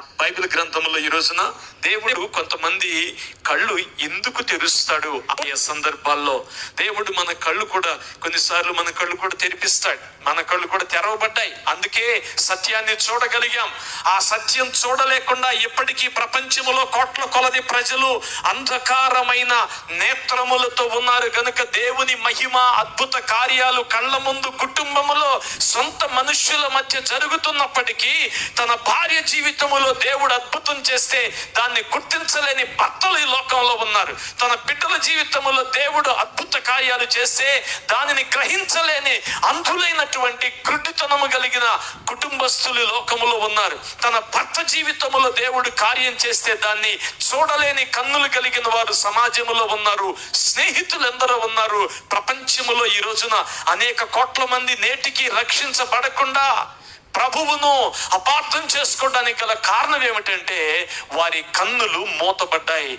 Bible గ్రంథంలో ఈ రోజున దేవుడు కొంతమంది కళ్ళు ఎందుకు తెరుస్తాడు? ఆ సందర్భాల్లో దేవుడు మన కళ్ళు కూడా కొన్నిసార్లు మన కళ్ళు కూడా తెరిపిస్తాడు. మన కళ్ళు కూడా తెరవబడ్డాయి. అందుకే సత్యాన్ని చూడగలిగాం. ఆ సత్యం చూడలేకుండా ఇప్పటికీ ప్రపంచములో కోట్ల కొలది ప్రజలు అంధకారమైన నేత్రములతో ఉన్నారు. గనుక దేవుని మహిమ అద్భుత కార్యాలు కళ్ళ ముందు కుటుంబములో సొంత మనుష్యుల మధ్య జరుగుతున్నప్పటికీ తన భార్య జీవితములో దేవుడు అద్భుతం చేస్తే దాన్ని గుర్తించలేని భక్తులు ఈ లోకంలో ఉన్నారు. తన బిడ్డల జీవితములో దేవుడు అద్భుత కార్యాలు చేస్తే దానిని గ్రహించలేని అంధులైనటువంటి గుడ్డితనము కలిగిన కుటుంబస్తులు లోకంలో లోకములో ఉన్నారు. తన భర్త జీవితములో దేవుడు కార్యం చేస్తే దాన్ని చూడలేని కన్నులు కలిగిన వారు సమాజంలో ఉన్నారు. స్నేహితులు ఎందరో ఉన్నారు. ప్రపంచములో ఈ రోజున అనేక కోట్ల మంది నేటికి రక్షించబడకుండా ప్రభువును అపార్థం చేసుకోవడానికి గల కారణం ఏమిటంటే వారి కన్నులు మూతబడ్డాయి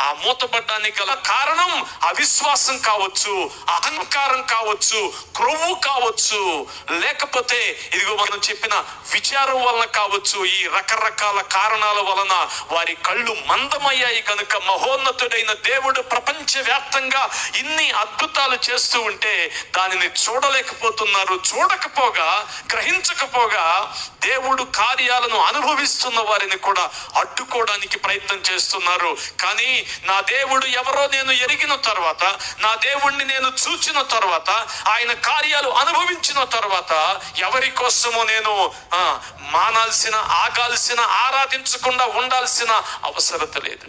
ఆ మూతపడ్డానికి గల కారణం అవిశ్వాసం కావచ్చు అహంకారం కావచ్చు క్రొవ్వు కావచ్చు. లేకపోతే ఇదిగో మనం చెప్పిన విచారం వలన కావచ్చు ఈ రకరకాల కారణాల వలన వారి కళ్ళు మందమయ్యాయి కనుక మహోన్నతుడైన దేవుడు ప్రపంచ వ్యాప్తంగా ఇన్ని అద్భుతాలు చేస్తూ ఉంటే దానిని చూడలేకపోతున్నారు. చూడకపోగా గ్రహించకపోగా దేవుడు కార్యాలను అనుభవిస్తున్న వారిని కూడా అడ్డుకోవడానికి ప్రయత్నం చేస్తున్నారు. కానీ నా దేవుడు ఎవరో నేను ఎరిగిన తర్వాత నా దేవుణ్ణి నేను చూచిన తర్వాత ఆయన కార్యాలు అనుభవించిన తర్వాత ఎవరి కోసమో నేను ఆ, మానాల్సిన ఆగాల్సిన ఆరాధించకుండా ఉండాల్సిన అవసరత లేదు.